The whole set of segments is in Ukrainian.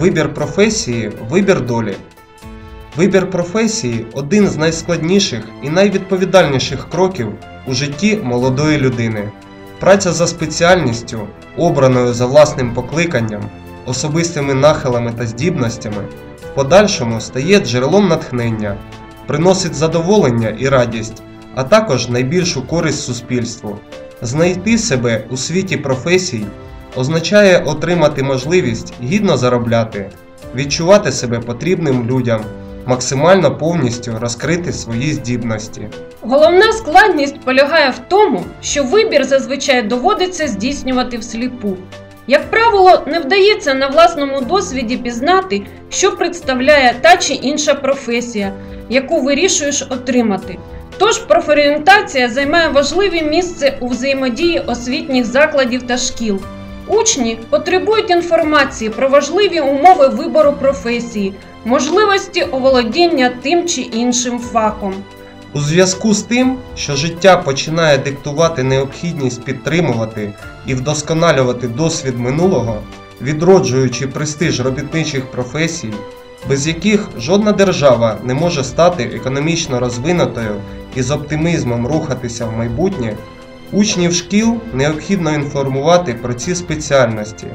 Вибір професії вибір долі. Вибір професії один з найскладніших і найвідповідальніших кроків у житті молодої людини. Праця за спеціальністю, обраною за власним покликанням, особистими нахилами та здібностями, в подальшому стає джерелом натхнення, приносить задоволення і радість, а також найбільшу користь суспільству. Знайти себе у світі професій означає отримати можливість гідно заробляти, відчувати себе потрібним людям, максимально повністю розкрити свої здібності. Головна складність полягає в тому, що вибір зазвичай доводиться здійснювати всліпу. Як правило, не вдається на власному досвіді пізнати, що представляє та чи інша професія, яку вирішуєш отримати. Тож профорієнтація займає важливе місце у взаємодії освітніх закладів та шкіл. Учні потребують інформації про важливі умови вибору професії, можливості оволодіння тим чи іншим фахом. У зв'язку з тим, що життя починає диктувати необхідність підтримувати і вдосконалювати досвід минулого, відроджуючи престиж робітничих професій, без яких жодна держава не може стати економічно розвинутою і з оптимізмом рухатися в майбутнє, учнів шкіл необхідно інформувати про ці спеціальності.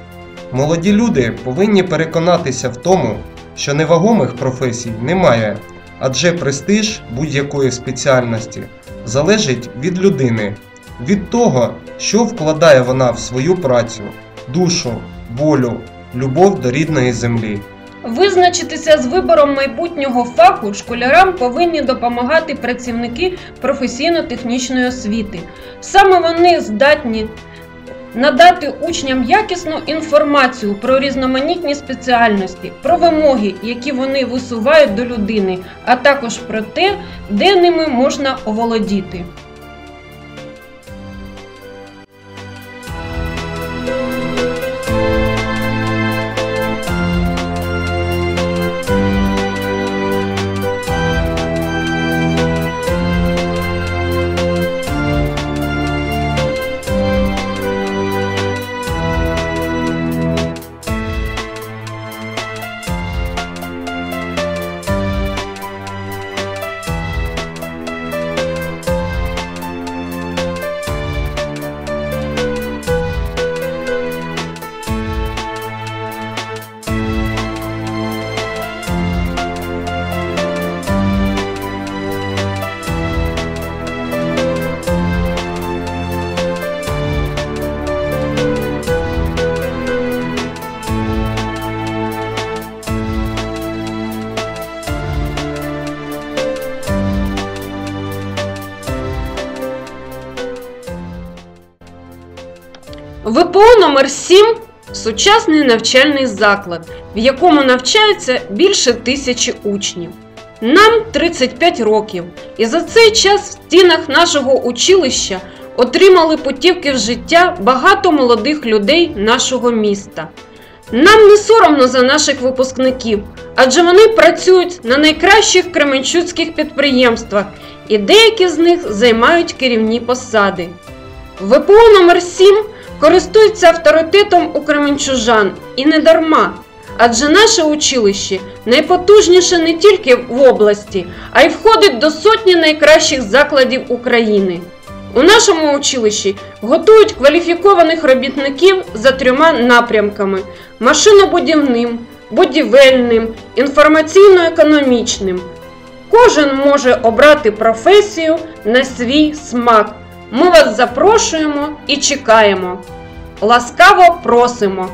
Молоді люди повинні переконатися в тому, що невагомих професій немає, адже престиж будь-якої спеціальності залежить від людини, від того, що вкладає вона в свою працю, душу, волю, любов до рідної землі. Визначитися з вибором майбутнього фаху школярам повинні допомагати працівники професійно-технічної освіти. Саме вони здатні надати учням якісну інформацію про різноманітні спеціальності, про вимоги, які вони висувають до людини, а також про те, де ними можна оволодіти. ВПО номер 7 сучасний навчальний заклад, в якому навчаються більше тисячі учнів. Нам 35 років, і за цей час в стінах нашого училища отримали путівки в життя багато молодих людей нашого міста. Нам не соромно за наших випускників, адже вони працюють на найкращих кременчуцьких підприємствах, і деякі з них займають керівні посади. ВПО номер 7 користується авторитетом у кременчужан і не дарма, адже наше училище найпотужніше не тільки в області, а й входить до сотні найкращих закладів України. У нашому училищі готують кваліфікованих робітників за трьома напрямками: машинобудівним, будівельним, інформаційно-економічним. Кожен може обрати професію на свій смак. Ми вас запрошуємо і чекаємо. Ласкаво просимо!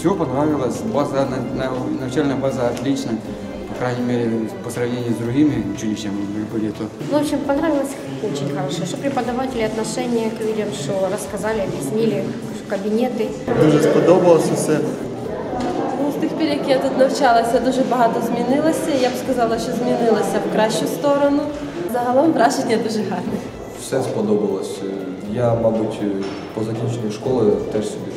Все понравилось, база, на- на- начальная база отлично, по крайней мере, по сравнению с другими училищами были, то В общем, понравилось очень хорошо, что преподаватели отношение к людям, что рассказали, объяснили кабинеты. Дуже сподобалося все. Ну, з тих відтепер, як я тут навчалася, дуже багато змінилося. Я б сказала, що змінилося в кращу сторону. Загалом враження дуже гарне. Все сподобалось. Я, мабуть, по закінченню школи теж собі